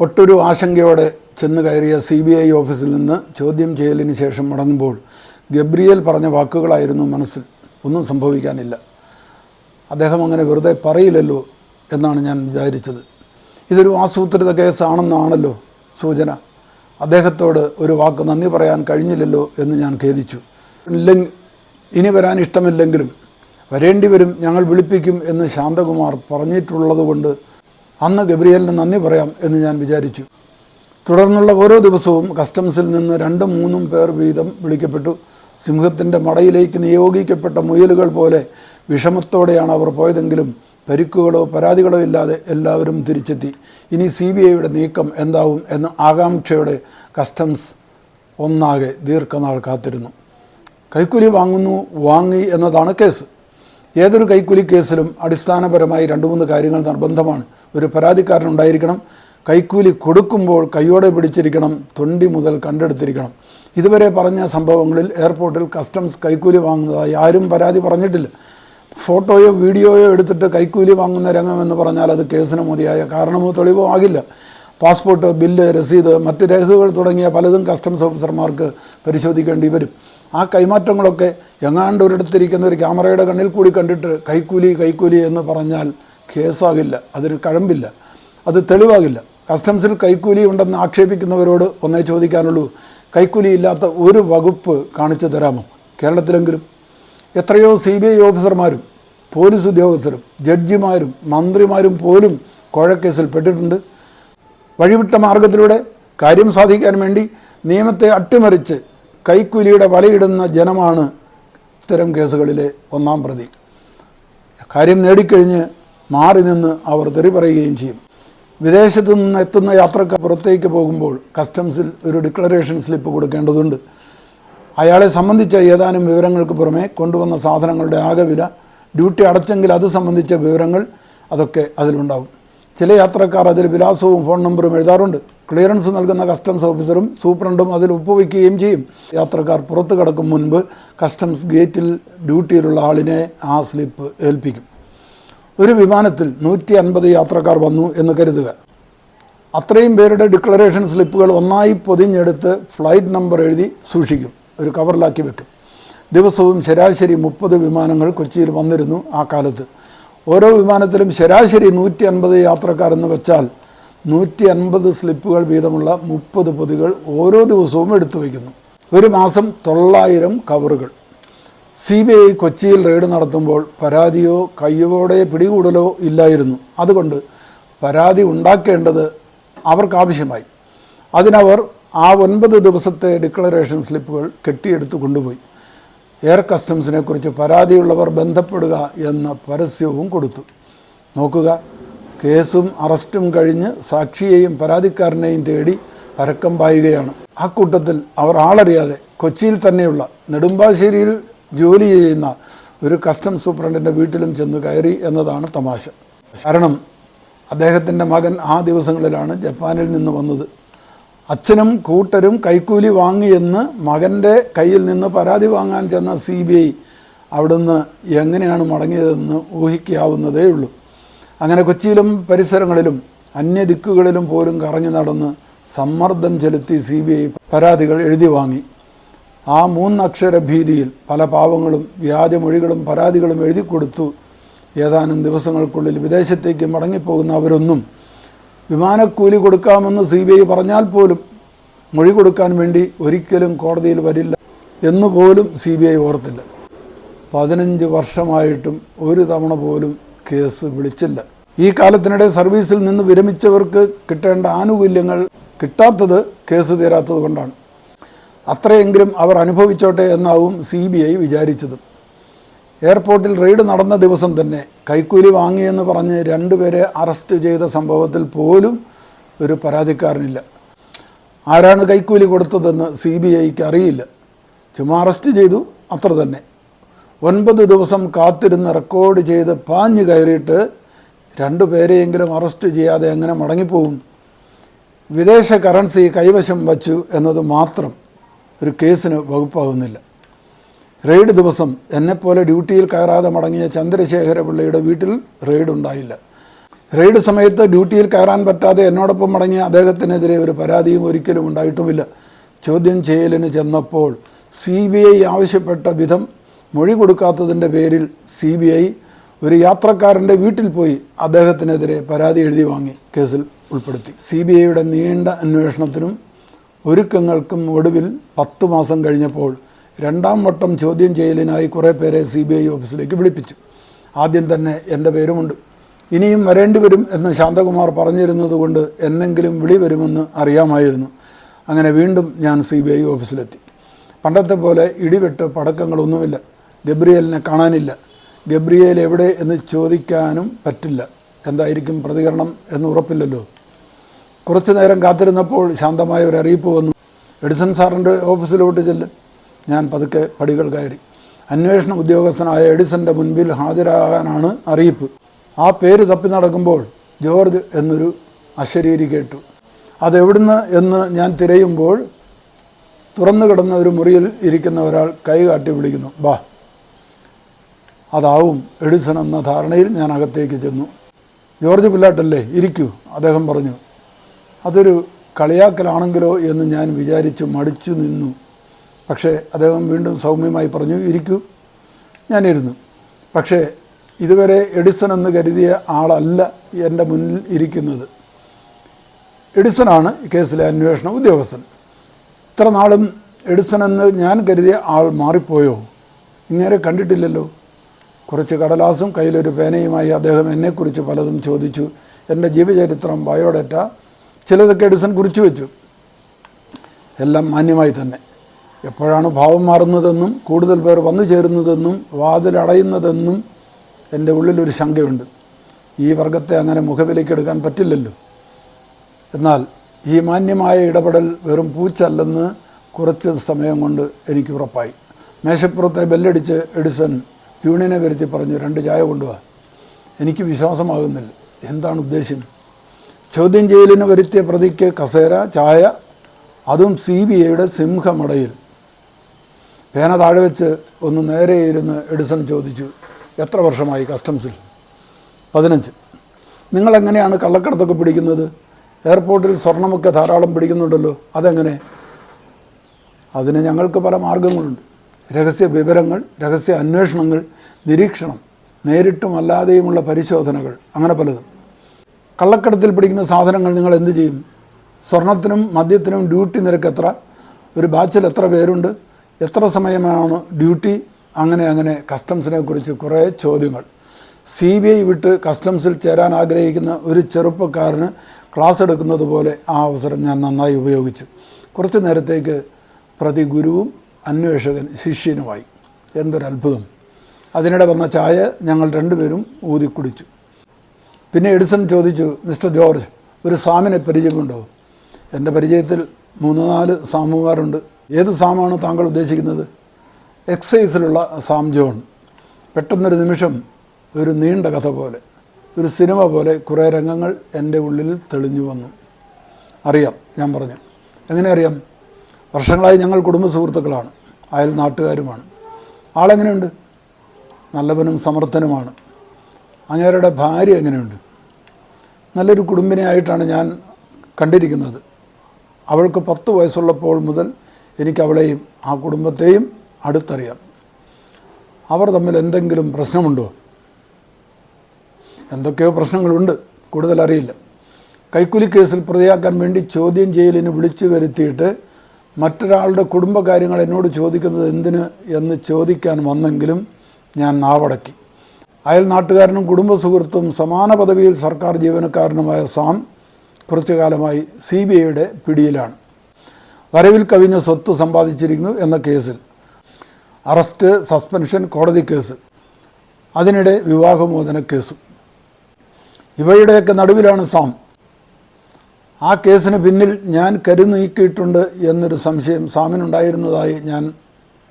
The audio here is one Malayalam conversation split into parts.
ഒട്ടൊരു ആശങ്കയോടെ ചെന്ന് കയറിയ സി ബി ഐ ഓഫീസിൽ നിന്ന് ചോദ്യം ചെയ്യലിന് ശേഷം മടങ്ങുമ്പോൾ ഗബ്രിയേൽ പറഞ്ഞ വാക്കുകളായിരുന്നു മനസ്സിൽ. ഒന്നും സംഭവിക്കാനില്ല. അദ്ദേഹം അങ്ങനെ വെറുതെ പറയില്ലല്ലോ എന്നാണ് ഞാൻ വിചാരിച്ചത്. ഇതൊരു ആസൂത്രിത കേസാണെന്നാണല്ലോ സൂചന. അദ്ദേഹത്തോട് ഒരു വാക്ക് നന്ദി പറയാൻ കഴിഞ്ഞില്ലല്ലോ എന്ന് ഞാൻ ഖേദിച്ചു. ഇല്ലെങ്കിൽ ഇനി വരാൻ ഇഷ്ടമില്ലെങ്കിലും വരേണ്ടി വരും ഞങ്ങൾ വിളിപ്പിക്കും എന്ന് ശാന്തകുമാർ പറഞ്ഞിട്ടുള്ളത് കൊണ്ട് അന്ന് ഗബ്രിയലിന് നന്ദി പറയാം എന്ന് ഞാൻ വിചാരിച്ചു. തുടർന്നുള്ള ഓരോ ദിവസവും കസ്റ്റംസിൽ നിന്ന് രണ്ടും മൂന്നും പേർ വീതം വിളിക്കപ്പെട്ടു. സിംഹത്തിന്റെ മടയിലേക്ക് നിയോഗിക്കപ്പെട്ട മുയലുകൾ പോലെ വിഷമത്തോടെയാണ് അവർ പോയതെങ്കിലും പരിക്കുകളോ പരാതികളോ ഇല്ലാതെ എല്ലാവരും തിരിച്ചെത്തി. ഇനി സി ബി ഐയുടെ നീക്കം എന്താവും എന്ന ആകാംക്ഷയോടെ കസ്റ്റംസ് ഒന്നാകെ ദീർഘനാൾ കാത്തിരുന്നു. കൈക്കൂലി വാങ്ങുന്നു വാങ്ങി എന്നതാണ് കേസ്. ഏതൊരു കൈക്കൂലി കേസിലും അടിസ്ഥാനപരമായി രണ്ട് മൂന്ന് കാര്യങ്ങൾ നിർബന്ധമാണ്. ഒരു പരാതിക്കാരനുണ്ടായിരിക്കണം. കൈക്കൂലി കൊടുക്കുമ്പോൾ കൈയോടെ പിടിച്ചിരിക്കണം. തൊണ്ടി മുതൽ കണ്ടെടുത്തിരിക്കണം. ഇതുവരെ പറഞ്ഞ സംഭവങ്ങളിൽ എയർപോർട്ടിൽ കസ്റ്റംസ് കൈക്കൂലി വാങ്ങുന്നതായി ആരും പരാതി പറഞ്ഞിട്ടില്ല. ഫോട്ടോയോ വീഡിയോയോ എടുത്തിട്ട് കൈക്കൂലി വാങ്ങുന്ന രംഗമെന്ന് പറഞ്ഞാൽ അത് കേസിന് മതിയായ കാരണമോ തെളിവോ ആകില്ല. പാസ്പോർട്ട് ബില്ല് രസീത് മറ്റ് രേഖകൾ തുടങ്ങിയ പലതും കസ്റ്റംസ് ഓഫീസർമാർക്ക് പരിശോധിക്കേണ്ടി വരും. ആ കൈമാറ്റങ്ങളൊക്കെ എങ്ങാണ്ട് ഒരിടത്തിരിക്കുന്ന ഒരു ക്യാമറയുടെ കണ്ണിൽ കൂടി കണ്ടിട്ട് കൈക്കൂലി കൈക്കൂലി എന്ന് പറഞ്ഞാൽ കേസാകില്ല അതിന് കഴമ്പില്ല അത് തെളിവാകില്ല. കസ്റ്റംസിൽ കൈക്കൂലി ഉണ്ടെന്ന് ആക്ഷേപിക്കുന്നവരോട് ഒന്നേ ചോദിക്കാനുള്ളൂ. കൈക്കൂലി ഇല്ലാത്ത ഒരു വകുപ്പ് കാണിച്ചു തരാമോ? കേരളത്തിലെങ്കിലും. എത്രയോ സി ബി ഐ ഓഫീസർമാരും പോലീസ് ഉദ്യോഗസ്ഥരും ജഡ്ജിമാരും മന്ത്രിമാരും പോലും കോഴക്കേസിൽ പെട്ടിട്ടുണ്ട്. വഴിവിട്ട മാർഗത്തിലൂടെ കാര്യം സാധിക്കാൻ വേണ്ടി നിയമത്തെ അട്ടിമറിച്ച് കൈക്കൂലിയുടെ വലയിടുന്ന ജനമാണ് ഇത്തരം കേസുകളിലെ ഒന്നാം പ്രതി. കാര്യം നേടിക്കഴിഞ്ഞ് മാറി നിന്ന് അവർ തെറി പറയുകയും ചെയ്യും. വിദേശത്തു നിന്ന് എത്തുന്ന യാത്രക്കാർ പുറത്തേക്ക് പോകുമ്പോൾ കസ്റ്റംസിൽ ഒരു ഡിക്ലറേഷൻ സ്ലിപ്പ് കൊടുക്കേണ്ടതുണ്ട്. അയാളെ സംബന്ധിച്ച ഏതാനും വിവരങ്ങൾക്ക് പുറമെ കൊണ്ടുവന്ന സാധനങ്ങളുടെ ആകെ വില ഡ്യൂട്ടി അടച്ചെങ്കിൽ അത് സംബന്ധിച്ച വിവരങ്ങൾ അതൊക്കെ അതിലുണ്ടാവും. ചില യാത്രക്കാർ അതിൽ വിലാസവും ഫോൺ നമ്പറും എഴുതാറുണ്ട്. ക്ലിയറൻസ് നൽകുന്ന കസ്റ്റംസ് ഓഫീസറും സൂപ്രണ്ടും അതിൽ ഒപ്പുവയ്ക്കുകയും ചെയ്യും. യാത്രക്കാർ പുറത്തു കടക്കും മുൻപ് കസ്റ്റംസ് ഗേറ്റിൽ ഡ്യൂട്ടിയിലുള്ള ആളിനെ ആ സ്ലിപ്പ് ഏൽപ്പിക്കും. ഒരു വിമാനത്തിൽ നൂറ്റി അൻപത് യാത്രക്കാർ വന്നു എന്ന് കരുതുക. അത്രയും പേരുടെ ഡിക്ലറേഷൻ സ്ലിപ്പുകൾ ഒന്നായി പൊതിഞ്ഞെടുത്ത് ഫ്ലൈറ്റ് നമ്പർ എഴുതി സൂക്ഷിക്കും. ഒരു കവറിലാക്കി വെക്കും. ദിവസവും ശരാശരി മുപ്പത് വിമാനങ്ങൾ കൊച്ചിയിൽ വന്നിരുന്നു ആ കാലത്ത്. ഓരോ വിമാനത്തിലും ശരാശരി നൂറ്റി അൻപത് യാത്രക്കാരെന്ന് വെച്ചാൽ നൂറ്റി അൻപത് സ്ലിപ്പുകൾ വീതമുള്ള മുപ്പത് പൊതികൾ ഓരോ ദിവസവും എടുത്തു വയ്ക്കുന്നു. ഒരു മാസം തൊള്ളായിരം കവറുകൾ. സി ബി ഐ കൊച്ചിയിൽ റെയ്ഡ് നടത്തുമ്പോൾ പരാതിയോ കയ്യോടെ പിടികൂടലോ ഇല്ലായിരുന്നു. അതുകൊണ്ട് പരാതി ഉണ്ടാക്കേണ്ടത് അവർക്കാവശ്യമായി. അതിനവർ ആ ഒൻപത് ദിവസത്തെ ഡിക്ലറേഷൻ സ്ലിപ്പുകൾ കെട്ടിയെടുത്ത് കൊണ്ടുപോയി. എയർ കസ്റ്റംസിനെ കുറിച്ച് പരാതിയുള്ളവർ ബന്ധപ്പെടുക എന്ന പരസ്യവും കൊടുത്തു. നോക്കുക കേസും അറസ്റ്റും കഴിഞ്ഞ് സാക്ഷിയെയും പരാതിക്കാരനെയും തേടി പരക്കം പായുകയാണ്. ആ കൂട്ടത്തിൽ അവർ ആളറിയാതെ കൊച്ചിയിൽ തന്നെയുള്ള നെടുമ്പാശ്ശേരിയിൽ ജോലി ചെയ്യുന്ന ഒരു കസ്റ്റം സൂപ്രണ്ടിന്റെ വീട്ടിലും ചെന്ന് കയറി എന്നതാണ് തമാശ. കാരണം അദ്ദേഹത്തിന്റെ മകൻ ആ ദിവസങ്ങളിലാണ് ജപ്പാനിൽ നിന്ന് വന്നത്. അച്ഛനും കൂട്ടരും കൈക്കൂലി വാങ്ങിയെന്ന് മകന്റെ കയ്യിൽ നിന്ന് പരാതി വാങ്ങാൻ ചെന്ന സി ബി ഐ അവിടുന്ന് എങ്ങനെയാണ് മടങ്ങിയതെന്ന് ഊഹിക്കാവുന്നതേ ഉള്ളൂ. അങ്ങനെ കൊച്ചിയിലും പരിസരങ്ങളിലും അന്യ ദിക്കുകളിലും പോലും കറങ്ങി നടന്ന് സമ്മർദ്ദം ചെലുത്തി സി ബി ഐ പരാതികൾ എഴുതി വാങ്ങി. ആ മൂന്നക്ഷര ഭീതിയിൽ പല പാവങ്ങളും വ്യാജമൊഴികളും പരാതികളും എഴുതി കൊടുത്തു. ഏതാനും ദിവസങ്ങൾക്കുള്ളിൽ വിദേശത്തേക്ക് മടങ്ങിപ്പോകുന്ന അവരൊന്നും വിമാനക്കൂലി കൊടുക്കാമെന്ന് സി ബി ഐ പറഞ്ഞാൽ പോലും മൊഴി കൊടുക്കാൻ വേണ്ടി ഒരിക്കലും കോടതിയിൽ വരില്ല എന്നുപോലും സി ബി ഐ ഓർത്തില്ല. പതിനഞ്ച് വർഷമായിട്ടും ഒരു തവണ പോലും കേസ് വിളിച്ചില്ല. ഈ കാലത്തിനിടെ സർവീസിൽ നിന്ന് വിരമിച്ചവർക്ക് കിട്ടേണ്ട ആനുകൂല്യങ്ങൾ കിട്ടാത്തത് കേസ് തീരാത്തത് കൊണ്ടാണ്. അത്രയെങ്കിലും അവർ അനുഭവിച്ചോട്ടെ എന്നാവും സി ബി ഐ വിചാരിച്ചത്. എയർപോർട്ടിൽ റെയ്ഡ് നടന്ന ദിവസം തന്നെ കൈക്കൂലി വാങ്ങിയെന്ന് പറഞ്ഞ് രണ്ടുപേരെ അറസ്റ്റ് ചെയ്ത സംഭവത്തിൽ പോലും ഒരു പരാതിക്കാരനില്ല. ആരാണ് കൈക്കൂലി കൊടുത്തതെന്ന് സി ബി ഐക്ക് അറിയില്ല. ചുമ്മാ അറസ്റ്റ് ചെയ്തു അത്ര തന്നെ. ഒൻപത് ദിവസം കാത്തിരുന്ന് റെക്കോർഡ് ചെയ്ത് പാഞ്ഞു കയറിയിട്ട് രണ്ടുപേരെയെങ്കിലും അറസ്റ്റ് ചെയ്യാതെ എങ്ങനെ മടങ്ങിപ്പോകും വിദേശ കറൻസി കൈവശം വച്ചു എന്നത് മാത്രം. ഒരു കേസിന് വകുപ്പാകുന്നില്ല. റെയ്ഡ് ദിവസം എന്നെപ്പോലെ ഡ്യൂട്ടിയിൽ കയറാതെ മടങ്ങിയ ചന്ദ്രശേഖര പിള്ളയുടെ വീട്ടിൽ റെയ്ഡ് ഉണ്ടായില്ല റെയ്ഡ് സമയത്ത് ഡ്യൂട്ടിയിൽ കയറാൻ പറ്റാതെ എന്നോടൊപ്പം മടങ്ങിയ അദ്ദേഹത്തിനെതിരെ ഒരു പരാതിയും ഒരിക്കലും ഉണ്ടായിട്ടുമില്ല. ചോദ്യം ചെയ്യലിന് ചെന്നപ്പോൾ സി ബി ഐ ആവശ്യപ്പെട്ട വിധം മൊഴി കൊടുക്കാത്തതിന്റെ പേരിൽ സി ബി ഐ ഒരു യാത്രക്കാരന്റെ വീട്ടിൽ പോയി അദ്ദേഹത്തിനെതിരെ പരാതി എഴുതി വാങ്ങി കേസിൽ ഉൾപ്പെടുത്തി. സി ബി ഐയുടെ നീണ്ട അന്വേഷണത്തിനും ഒരുക്കങ്ങൾക്കും ഒടുവിൽ പത്തു മാസം കഴിഞ്ഞപ്പോൾ രണ്ടാം വട്ടം ചോദ്യം ചെയ്യലിനായി കുറേ പേരെ സി ബി ഐ ഓഫീസിലേക്ക് വിളിപ്പിച്ചു. ആദ്യം തന്നെ എന്റെ പേരുമുണ്ട്. ഇനിയും വരേണ്ടി വരും എന്ന് ശാന്തകുമാർ പറഞ്ഞിരുന്നത് കൊണ്ട് എന്നെങ്കിലും വിളി വരുമെന്ന് അറിയാമായിരുന്നു. അങ്ങനെ വീണ്ടും ഞാൻ സി ബി ഐ ഓഫീസിലെത്തി. പണ്ടത്തെ പോലെ ഇടിവെട്ട് പടക്കങ്ങളൊന്നുമില്ല. ഗബ്രിയേലിനെ കാണാനില്ല. ഗബ്രിയേൽ എവിടെ എന്ന് ചോദിക്കാനും പറ്റില്ല. എന്തായിരിക്കും പ്രതികരണം എന്ന് ഉറപ്പില്ലല്ലോ. കുറച്ചു നേരം കാത്തിരുന്നപ്പോൾ ശാന്തമായ ഒരു അറിയിപ്പ് വന്നു. എഡിസൺ സാറിന്റെ ഓഫീസിലോട്ട് ചെല്ല്. ഞാൻ പതുക്കെ പടികൾ കയറി. അന്വേഷണ ഉദ്യോഗസ്ഥനായ എഡിസന്റെ മുൻപിൽ ഹാജരാകാനാണ് അറിയിപ്പ്. ആ പേര് തപ്പി നടക്കുമ്പോൾ ജോർജ് എന്നൊരു അശരീരി കേട്ടു. അതെവിടുന്ന് എന്ന് ഞാൻ തിരയുമ്പോൾ തുറന്നു കിടന്ന ഒരു മുറിയിൽ ഇരിക്കുന്ന ഒരാൾ കൈ കാട്ടി വിളിക്കുന്നു. ബാ. അതാവും. എഡിസൺ എന്ന ധാരണയിൽ ഞാൻ അകത്തേക്ക് ചെന്നു. ജോർജ് പിള്ളാട്ടല്ലേ? ഇരിക്കൂ അദ്ദേഹം പറഞ്ഞു. അതൊരു കളിയാക്കലാണെങ്കിലോ എന്ന് ഞാൻ വിചാരിച്ചു മടിച്ചു നിന്നു. പക്ഷേ അദ്ദേഹം വീണ്ടും സൗമ്യമായി പറഞ്ഞു ഇരിക്കൂ ഞാനിരുന്നു. പക്ഷേ ഇതുവരെ എഡിസൺ എന്ന് കരുതിയ ആളല്ല എന്റെ മുന്നിൽ ഇരിക്കുന്നത്. എഡിസണാണ് കേസിലെ അന്വേഷണ ഉദ്യോഗസ്ഥൻ. ഇത്ര നാളും എഡിസൺ എന്ന് ഞാൻ കരുതിയ ആൾ മാറിപ്പോയോ? ഇങ്ങനെ കണ്ടിട്ടില്ലല്ലോ. കുറച്ച് കടലാസും കയ്യിലൊരു പേനയുമായി അദ്ദേഹം എന്നെക്കുറിച്ച് പലതും ചോദിച്ചു. എന്റെ ജീവചരിത്രം ബയോഡേറ്റ ചിലതൊക്കെ എഡിസൺ കുറിച്ചു വെച്ചു. എല്ലാം മാന്യമായി തന്നെ. എപ്പോഴാണ് ഭാവം മാറുന്നതെന്നും കൂടുതൽ പേർ വന്നു ചേരുന്നതെന്നും വാതിലടയുന്നതെന്നും എന്റെ ഉള്ളിലൊരു ശങ്കയുണ്ട്. ഈ വർഗത്തെ അങ്ങനെ മുഖവിലേക്ക് എടുക്കാൻ പറ്റില്ലല്ലോ. എന്നാൽ ഈ മാന്യമായ ഇടപെടൽ വെറും പൂച്ചല്ലെന്ന് കുറച്ച് സമയം കൊണ്ട് എനിക്ക് ഉറപ്പായി. മേശപ്പുറത്തെ ബെല്ലടിച്ച് എഡിസൺ പ്യൂണിനെ വരുത്തി പറഞ്ഞു രണ്ട് ചായ കൊണ്ടുപോകാൻ എനിക്ക് വിശ്വാസമാകുന്നില്ല. എന്താണ് ഉദ്ദേശ്യം? ചോദ്യം ചെയ്യലിന് വരുത്തിയ പ്രതിക്ക് കസേര ചായ അതും സി ബി ഐയുടെ സിംഹമടയിൽ. പേന താഴെ വെച്ച് ഒന്ന് നേരെ ഇരുന്ന് എഡിസൺ ചോദിച്ചു എത്ര വർഷമായി കസ്റ്റംസിൽ? പതിനഞ്ച്. നിങ്ങളെങ്ങനെയാണ് കള്ളക്കടത്തൊക്കെ പിടിക്കുന്നത്? എയർപോർട്ടിൽ സ്വർണമൊക്കെ ധാരാളം പിടിക്കുന്നുണ്ടല്ലോ അതെങ്ങനെ? അതിന് ഞങ്ങൾക്ക് പല മാർഗങ്ങളുണ്ട്. രഹസ്യ വിവരങ്ങൾ രഹസ്യ അന്വേഷണങ്ങൾ നിരീക്ഷണം നേരിട്ടും അല്ലാതെയുമുള്ള പരിശോധനകൾ അങ്ങനെ പലതും. കള്ളക്കടത്തിൽ പിടിക്കുന്ന സാധനങ്ങൾ നിങ്ങൾ എന്ത് ചെയ്യും? സ്വർണത്തിനും മദ്യത്തിനും ഡ്യൂട്ടി നിരക്ക് എത്ര? ഒരു ബാച്ചിൽ എത്ര പേരുണ്ട്? എത്ര സമയമാണ് ഡ്യൂട്ടി? അങ്ങനെ അങ്ങനെ കസ്റ്റംസിനെ കുറിച്ച് കുറേ ചോദ്യങ്ങൾ. സി ബി ഐ വിട്ട് കസ്റ്റംസിൽ ചേരാൻ ആഗ്രഹിക്കുന്ന ഒരു ചെറുപ്പക്കാരന് ക്ലാസ് എടുക്കുന്നത് പോലെ ആ അവസരം ഞാൻ നന്നായി ഉപയോഗിച്ചു. കുറച്ച് നേരത്തേക്ക് പ്രതി ഗുരുവും അന്വേഷകൻ ശിഷ്യനുമായി. എന്തൊരത്ഭുതം. അതിനിടെ വന്ന ചായ ഞങ്ങൾ രണ്ടുപേരും ഊതി കുടിച്ചു പിന്നെ എഡിസൺ ചോദിച്ചു മിസ്റ്റർ ജോർജ് ഒരു സാമിനെ പരിചയമുണ്ടോ? എന്റെ പരിചയത്തിൽ മൂന്ന് നാല് സാമുമാരുണ്ട് ഏത് സാമാണ് താങ്കൾ ഉദ്ദേശിക്കുന്നത്? എക്സൈസിലുള്ള സാം ജോൺ. പെട്ടെന്നൊരു നിമിഷം ഒരു നീണ്ട കഥ പോലെ ഒരു സിനിമ പോലെ കുറേ രംഗങ്ങൾ എന്റെ ഉള്ളിൽ തെളിഞ്ഞു വന്നു. അറിയാം ഞാൻ പറഞ്ഞു. എങ്ങനെ അറിയാം? വർഷങ്ങളായി ഞങ്ങൾ കുടുംബ സുഹൃത്തുക്കളാണ്. അയൽ നാട്ടുകാരുമാണ്. ആളെങ്ങനെയുണ്ട്? നല്ലവനും സമർത്ഥനുമാണ്. അങ്ങേരുടെ ഭാര്യ എങ്ങനെയുണ്ട്? നല്ലൊരു കുടുംബിനെയായിട്ടാണ് ഞാൻ കണ്ടിരിക്കുന്നത്. അവൾക്ക് പത്ത് വയസ്സുള്ളപ്പോൾ മുതൽ എനിക്ക് അവളെയും ആ കുടുംബത്തെയും അടുത്തറിയാം. അവർ തമ്മിൽ എന്തെങ്കിലും പ്രശ്നമുണ്ടോ? എന്തൊക്കെയോ പ്രശ്നങ്ങളുണ്ട്. കൂടുതൽ അറിയില്ല കൈക്കൂലി കേസിൽ പ്രതിയാക്കാൻ വേണ്ടി ചോദ്യം ചെയ്യലിന് വിളിച്ചു വരുത്തിയിട്ട് മറ്റൊരാളുടെ കുടുംബകാര്യങ്ങൾ എന്നോട് ചോദിക്കുന്നത് എന്തിന് എന്ന് ചോദിക്കാൻ വന്നെങ്കിലും ഞാൻ നാവടക്കി. അയൽ നാട്ടുകാരനും കുടുംബ സുഹൃത്തും സമാന പദവിയിൽ സർക്കാർ ജീവനക്കാരനുമായ സാം കുറച്ചു കാലമായി സി ബി ഐയുടെ പിടിയിലാണ്. വരവിൽ കവിഞ്ഞ സ്വത്ത് സമ്പാദിച്ചിരിക്കുന്നു എന്ന കേസിൽ. അറസ്റ്റ് സസ്പെൻഷൻ കോടതി കേസ്. അതിനിടെ വിവാഹമോചന കേസ്. ഇവയുടെയൊക്കെ നടുവിലാണ് സാം. ആ കേസിന് പിന്നിൽ ഞാൻ കരുനീക്കിയിട്ടുണ്ട് എന്നൊരു സംശയം സാമിനുണ്ടായിരുന്നതായി ഞാൻ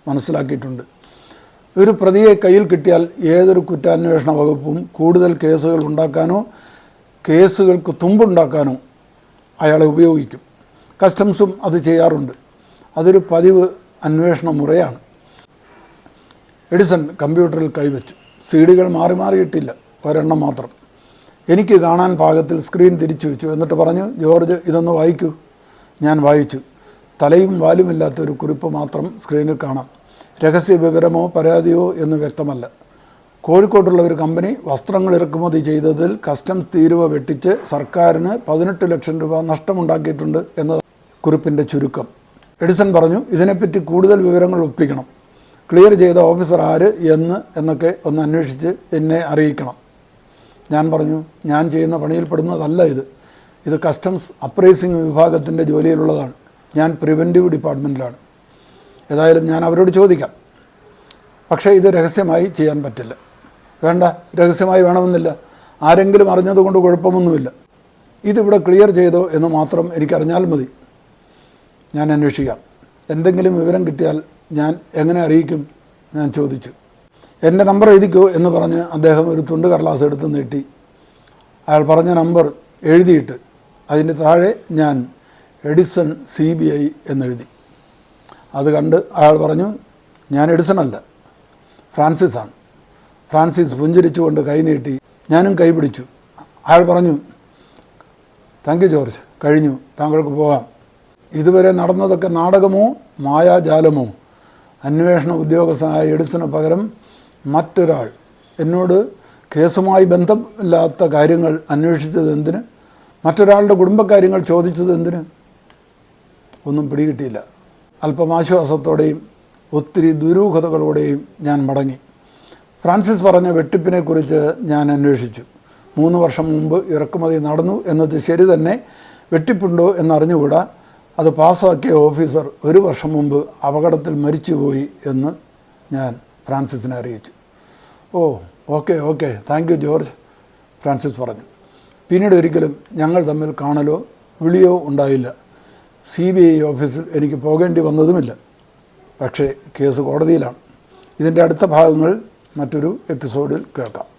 മനസ്സിലാക്കിയിട്ടുണ്ട്. ഒരു പ്രതിയെ കയ്യിൽ കിട്ടിയാൽ ഏതൊരു കുറ്റാന്വേഷണ വകുപ്പും കൂടുതൽ കേസുകൾ ഉണ്ടാക്കാനോ കേസുകൾക്ക് തുമ്പുണ്ടാക്കാനോ അയാളെ ഉപയോഗിക്കും. കസ്റ്റംസും അത് ചെയ്യാറുണ്ട്. അതൊരു പതിവ് അന്വേഷണ മുറയാണ്. എഡിസൺ കമ്പ്യൂട്ടറിൽ കൈവച്ചു. സി ഡികൾ മാറി മാറിയിട്ടില്ല. ഒരെണ്ണം മാത്രം. എനിക്ക് കാണാൻ പാകത്തിൽ സ്ക്രീൻ തിരിച്ചു വെച്ചു എന്നിട്ട് പറഞ്ഞു ജോർജ് ഇതൊന്ന് വായിക്കൂ. ഞാൻ വായിച്ചു. തലയും വാലുമില്ലാത്ത ഒരു കുറിപ്പ് മാത്രം സ്ക്രീനിൽ കാണാം. രഹസ്യ വിവരമോ പരാതിയോ എന്ന് വ്യക്തമല്ല. കോഴിക്കോട്ടുള്ള ഒരു കമ്പനി വസ്ത്രങ്ങൾ ഇറക്കുമതി ചെയ്തതിൽ കസ്റ്റംസ് തീരുവ വെട്ടിച്ച് സർക്കാരിന് പതിനെട്ട് ലക്ഷം രൂപ നഷ്ടമുണ്ടാക്കിയിട്ടുണ്ട് എന്ന കുറിപ്പിന്റെ ചുരുക്കം. എഡിസൺ പറഞ്ഞു ഇതിനെപ്പറ്റി കൂടുതൽ വിവരങ്ങൾ ഒപ്പിക്കണം. ക്ലിയർ ചെയ്ത ഓഫീസർ ആര് എന്ന് എന്നൊക്കെ ഒന്ന് അന്വേഷിച്ച് എന്നെ അറിയിക്കണം. ഞാൻ പറഞ്ഞു ഞാൻ ചെയ്യുന്ന പണിയിൽപ്പെടുന്നതല്ല ഇത്. ഇത് കസ്റ്റംസ് അപ്രൈസിംഗ് വിഭാഗത്തിന്റെ ജോലിയിലുള്ളതാണ്. ഞാൻ പ്രിവന്റീവ് ഡിപ്പാർട്ട്മെന്റിലാണ് ഏതായാലും ഞാൻ അവരോട് ചോദിക്കാം. പക്ഷേ ഇത് രഹസ്യമായി ചെയ്യാൻ പറ്റില്ല. വേണ്ട രഹസ്യമായി വേണമെന്നില്ല. ആരെങ്കിലും അറിഞ്ഞതുകൊണ്ട് കുഴപ്പമൊന്നുമില്ല. ഇതിവിടെ ക്ലിയർ ചെയ്തോ എന്ന് മാത്രം എനിക്കറിഞ്ഞാൽ മതി. ഞാൻ അന്വേഷിക്കാം. എന്തെങ്കിലും വിവരം കിട്ടിയാൽ ഞാൻ എങ്ങനെ അറിയിക്കും ഞാൻ ചോദിച്ചു. എന്റെ നമ്പർ എഴുതിക്കോ എന്ന് പറഞ്ഞ് അദ്ദേഹം ഒരു തുണ്ട് കടലാസ് എടുത്ത് നീട്ടി. അയാൾ പറഞ്ഞ നമ്പർ എഴുതിയിട്ട് അതിന്റെ താഴെ ഞാൻ എഡിസൺ സി ബി ഐ എന്നെഴുതി. അത് കണ്ട് അയാൾ പറഞ്ഞു ഞാൻ എഡിസൺ അല്ല ഫ്രാൻസിസ് പുഞ്ചിരിച്ചുകൊണ്ട് കൈ നീട്ടി ഞാനും കൈ പിടിച്ചു. അയാൾ പറഞ്ഞു താങ്ക് യു ജോർജ് കഴിഞ്ഞു താങ്കൾക്ക് പോകാം. ഇതുവരെ നടന്നതൊക്കെ നാടകമോ മായാജാലമോ അന്വേഷണ ഉദ്യോഗസ്ഥനായ എഡിസന് പകരം മറ്റൊരാൾ. എന്നോട് കേസുമായി ബന്ധമില്ലാത്ത കാര്യങ്ങൾ അന്വേഷിച്ചത് എന്തിന്? മറ്റൊരാളുടെ കുടുംബക്കാര്യങ്ങൾ ചോദിച്ചത് എന്തിന്? ഒന്നും പിടികിട്ടിയില്ല. അല്പം ആശ്വാസത്തോടെയും ഒത്തിരി ദുരൂഹതകളോടെയും ഞാൻ മടങ്ങി. ഫ്രാൻസിസ് പറഞ്ഞ വെട്ടിപ്പിനെക്കുറിച്ച് ഞാൻ അന്വേഷിച്ചു. മൂന്ന് വർഷം മുമ്പ് ഇറക്കുമതി നടന്നു എന്നത് ശരി തന്നെ. വെട്ടിപ്പുണ്ടോ എന്നറിഞ്ഞുകൂടാ. അത് പാസ്സാക്കിയ ഓഫീസർ ഒരു വർഷം മുമ്പ് അപകടത്തിൽ മരിച്ചുപോയി എന്ന് ഞാൻ ഫ്രാൻസിസിനെ അറിയിച്ചു. ഓ okay okay. Thank you George Francis പറഞ്ഞു. പിന്നീട് ഒരിക്കലും ഞങ്ങൾ തമ്മിൽ കാണലോ വിളിയോ ഉണ്ടായില്ല. സി ബി ഐ ഓഫീസിൽ എനിക്ക് പോകേണ്ടി വന്നതുമില്ല. പക്ഷേ കേസ് കോടതിയിലാണ്. ഇതിന്റെ അടുത്ത ഭാഗങ്ങൾ മറ്റൊരു എപ്പിസോഡിൽ കേൾക്കാം.